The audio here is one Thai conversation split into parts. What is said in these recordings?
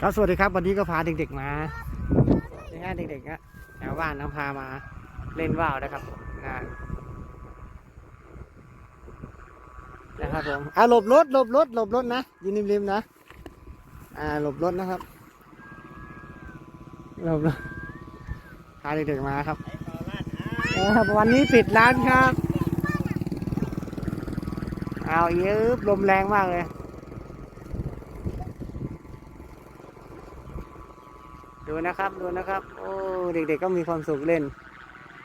ครับสวัสดีครับวันนี้ก็พาเด็กๆมานี่ฮะเด็กๆนะแถวบ้านน้ำพามาเล่นว่าวนะครับนะนะครับผมอะหลบรถหลบรถหลบรถนะยืนริมๆนะอ่าหลบรถนะครับหลบรถพาเด็กๆมาครับเออวันนี้ปิดร้านครับ เอาเยอะลมแรงมากเลย ดูนะครับดูนะครับ โอ้เด็กๆก็มีความสุขเล่น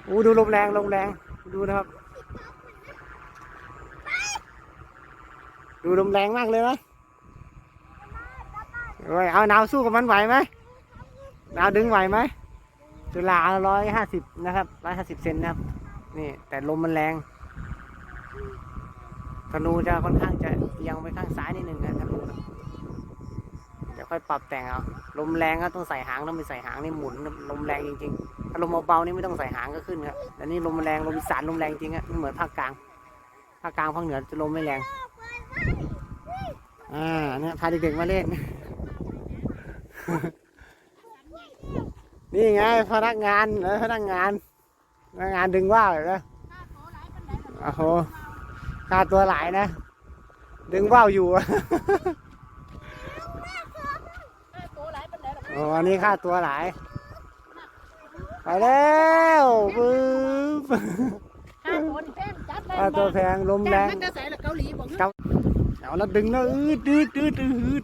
อู้ดูลมแรงลมแรงดูนะครับ ดูลมแรงมากเลยนะโอ้ยเอาหนาวสู้กับมันไหวไหมหนาวดึงไหวไหมจุฬาร้อยห้าสิบนะครับร้อยห้าสิบเซนนะครับ นี่แต่ลมมันแรงธนูจะค่อนข้างจะยังไปข้างซ้ายนิดนึงนะธนูนะ ค่อยปรับแต่งเอาลมแรงก็ต้องใส่หางต้องไปใส่หางนี่หมุนลมแรงจริงๆถ้าลมเบาๆนี่ไม่ต้องใส่หางก็ขึ้นครับแต่นี่ลมแรงลมสานลมแรงจริงอะไม่เหมือนภาคกลางภาคกลางภาคเหนือจะลมไม่แรงอ่าเนี่ยพาเด็กๆมาเล่นนี่ไงพนักงานเออพนักงานพนักงานดึงว่าวเลยนะโอ้โหค่าตัวหลายนะ ดึงว่าวอยู่ อะโอ้อันนี้ค่าตัวหลาย ไปแล้วปึ๊บห้าคนแป้งจัดเลยค่าตัวแพงลมแรงมันจะใส่ละเกาหลีบอกเกาเอาแล้วดึงแล้วอืดอืดอืดอืด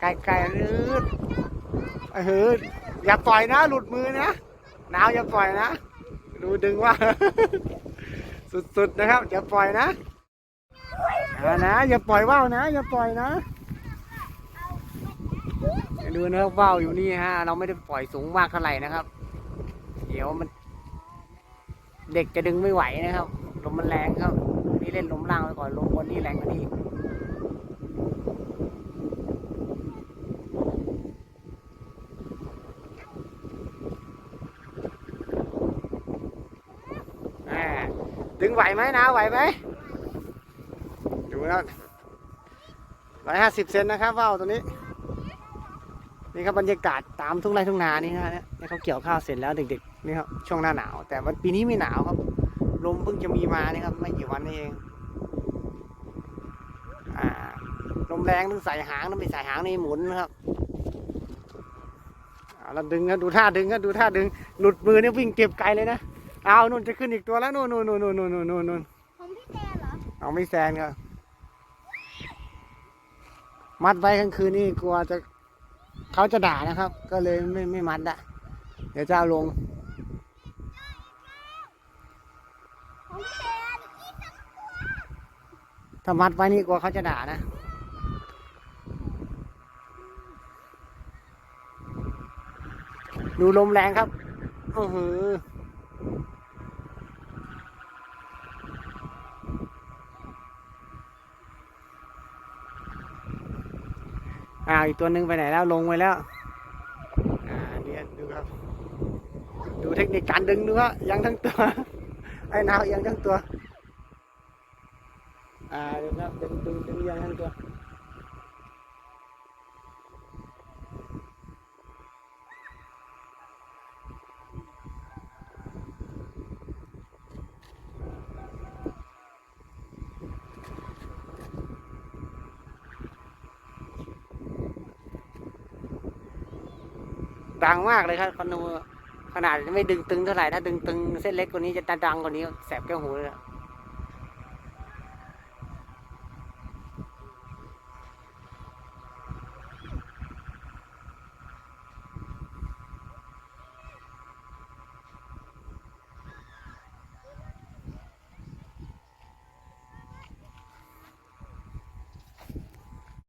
ไก่ไก่อืดไอ้เฮ้ยอย่าปล่อยนะหลุดมือนะหนาวอย่าปล่อยนะ ดูดึงว่า สุดๆนะครับ อย่าปล่อยนะอ่านะอย่าปล่อยว่าวนะ อย่าปล่อยนะ ดูนะครับว่าวอยู่นี่ฮะ เราไม่ได้ปล่อยสูงมากเท่าไหร่นะครับ เดี๋ยวมัน เด็กจะดึงไม่ไหวนะครับ ลมมันแรงครับ นี่เล่นลมล่างไปก่อน ลมบนนี่แรงกว่านี้ดึงไหวไหมนะ ไหวไหม ดูนะร้อยห้าสิบเซนนะครับว่าวตัวนี้ นี่ครับบรรยากาศตามทุ่งไร่ทุ่งนานี่นะฮะเนี่ยนี่เขาเกี่ยวข้าวเสร็จแล้วเด็กๆนี่ครับช่วงหน้าหนาว แต่วันปีนี้ไม่หนาวครับลมเพิ่งจะมีมานี่ครับไม่กี่วันนี่เองอ่าลมแรงต้องใส่หางต้องไปใส่หางนี่หมุนนะครับเอาเราดึงนะดูท่าดึงนะดูท่าดึงหลุดมือเนี่ยวิ่งเก็บไกลเลยนะเอานู่นจะขึ้นอีกตัวแล้วนู่นนู่นนู่นนู่นนู่นนู่นนู่นผมพี่แกเหรอเอาไม่แซนครับมัดไว้กลางคืนนี่กลัวจะ เขาจะด่านะครับ ก็เลยไม่ไม่มัดอะเดี๋ยวจะเอาลงถ้ามัดไว้นี่กลัวเขาจะด่านะดูลมแรงครับ อือหอ่าอีกตัวหนึ่งไปไหนแล้วลงไปแล้วอ่าเนี่ยดูครับ ดูเทคนิคการดึงดูว่ายังทั้งตัวไอ้นาวยังทั้งตัวอ่าดูครับดึงดึงดึงยังทั้งตัว ดังมากเลยครับคอนโดขนาดไม่ดึงตึงเท่าไหร่ถ้าดึงตึงเส้นเล็กกว่านี้จะดังกว่านี้แสบแก้วหูเลย